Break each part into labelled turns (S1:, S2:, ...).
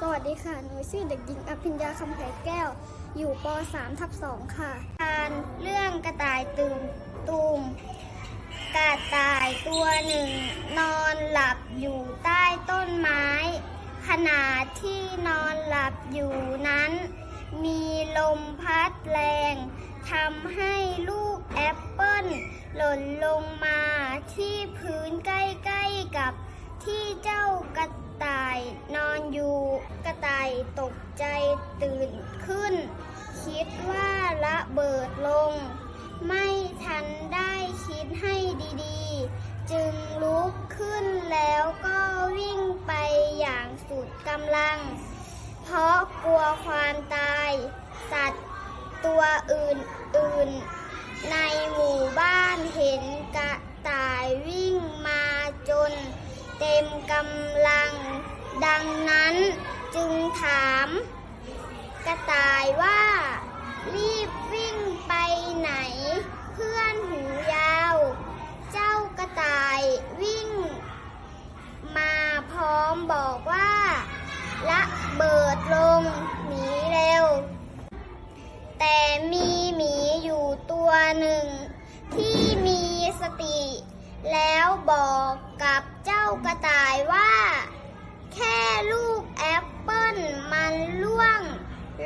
S1: สวัสดีค่ะ หนูชื่อเด็กหญิงอภิญญาคำไผ่แก้ว อยู่ป .3 ทับ2ค่ะ การเรื่องกระต่ายตื่นตูมกระต่ายตัวหนึ่ง นอนหลับอยู่ใต้ต้นไม้ ขณะที่นอนหลับอยู่นั้น มีลมพัดแรงทำให้ลูกแอปเปิ้ลหล่นลงมาที่พื้นใกล้ ๆกับ ที่เจ้ากระต่ายนอนอยู่กระต่ายตกใจตื่นขึ้น คิดว่าระเบิดลง ไม่ทันได้คิดให้ดีๆ จึงลุกขึ้นแล้วก็วิ่งไปอย่างสุดกำลัง เพราะกลัวความตาย สัตว์ตัวอื่นำลัง ดังนั้นจึงถาม กระต่ายว่า รีบวิ่งไปไหน เพื่อนหูยาว เจ้ากระต่ายวิ่ง มาพร้อมบอกว่า ละเบิดลงหนีเร็ว แต่มีหมีอยู่ตัวหนึ่ง ที่มีสติแล้วบอกกับากระต่ายว่า แค่ลูกแอปเปิ้ลมันล่วง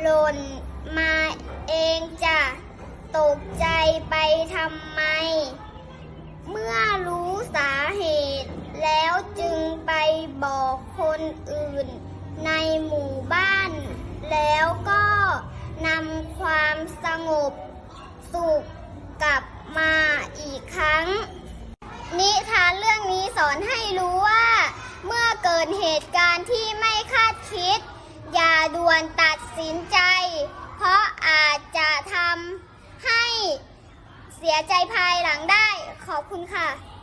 S1: หล่นมาเองจะตกใจไปทำไม เมื่อรู้สาเหตุแล้วจึงไปบอกคนอื่นในหมู่บ้านแล้ว รู้ว่า เมื่อเกิดเหตุการณ์ที่ไม่คาดคิด อย่าด่วนตัดสินใจ เพราะอาจจะทำให้เสียใจภายหลังได้ ขอบคุณค่ะ